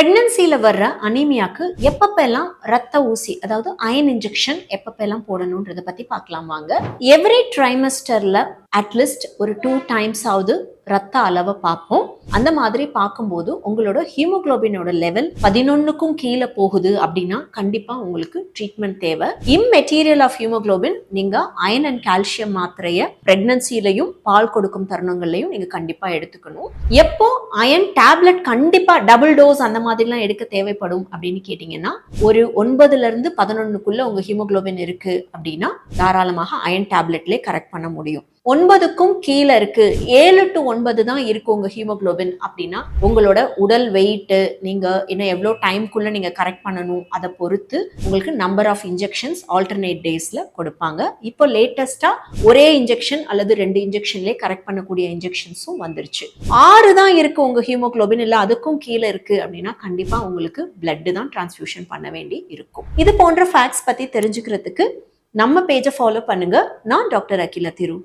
பிரெக்னன்சில வர்ற அனீமியாக்கு எப்பப்பெல்லாம் ரத்த ஊசி அதாவது அயன் இன்ஜெக்ஷன் எப்பப்பெல்லாம் போடணுன்றத பத்தி பார்க்கலாம் வாங்க. எவ்ரி ட்ரைமஸ்டரில் அட்லீஸ்ட் ஒரு டூ டைம்ஸ் ஆவது ரத்த அளவை பார்ப்போம். அந்த மாதிரி பார்க்கும்போது உங்களோட ஹீமோக்ளோபினோட லெவல் பதினொன்னுக்கும் கீழே போகுது அப்படின்னா கண்டிப்பா உங்களுக்கு ட்ரீட்மெண்ட் தேவை. இம்மெட்டீரியல் ஆஃப் ஹீமோகுளோபின் நீங்க அயன் அண்ட் கால்சியம் மாத்திரைய பிரெக்னன்சிலையும் பால் கொடுக்கும் தருணங்கள்லையும் நீங்க கண்டிப்பா எடுத்துக்கணும். எப்போ அயன் டேப்லெட் கண்டிப்பா டபுள் டோஸ் அந்த மாதிரிலாம் எடுக்க தேவைப்படும் அப்படின்னு கேட்டிங்கன்னா ஒரு ஒன்பதுல இருந்து பதினொன்னுக்குள்ள உங்க ஹீமோக்ளோபின் இருக்கு அப்படின்னா தாராளமாக அயன் டேப்லெட்லேயே கரெக்ட் பண்ண முடியும். ஒன்பதுக்கும் கீழே இருக்கு. ஏழு டு ஒன்பது தான் இருக்கு உங்க ஹீமோகுளோபின் அப்படின்னா உங்களோட உடல் வெயிட்டு நீங்க இன்னும் எவ்வளோ டைம்குள்ள நீங்க கரெக்ட் பண்ணணும் அதை பொறுத்து உங்களுக்கு நம்பர் ஆஃப் இன்ஜெக்ஷன்ஸ் ஆல்டர்னேட் டேஸ்ல கொடுப்பாங்க. இப்போ லேட்டஸ்டா ஒரே இன்ஜெக்ஷன் அல்லது ரெண்டு இன்ஜெக்ஷன்லேயே கரெக்ட் பண்ணக்கூடிய இன்ஜெக்ஷன்ஸும் வந்துருச்சு. ஆறு தான் இருக்கு உங்க ஹீமோகுளோபின் இல்லை அதுக்கும் கீழே இருக்கு அப்படின்னா கண்டிப்பா உங்களுக்கு பிளட் தான் டிரான்ஸ்ஃபியூஷன் பண்ண வேண்டி இருக்கும். இது போன்ற ஃபேக்ட்ஸ் பத்தி தெரிஞ்சுக்கிறதுக்கு நம்ம பேஜை ஃபாலோ பண்ணுங்க. நான் டாக்டர் அகில திரு.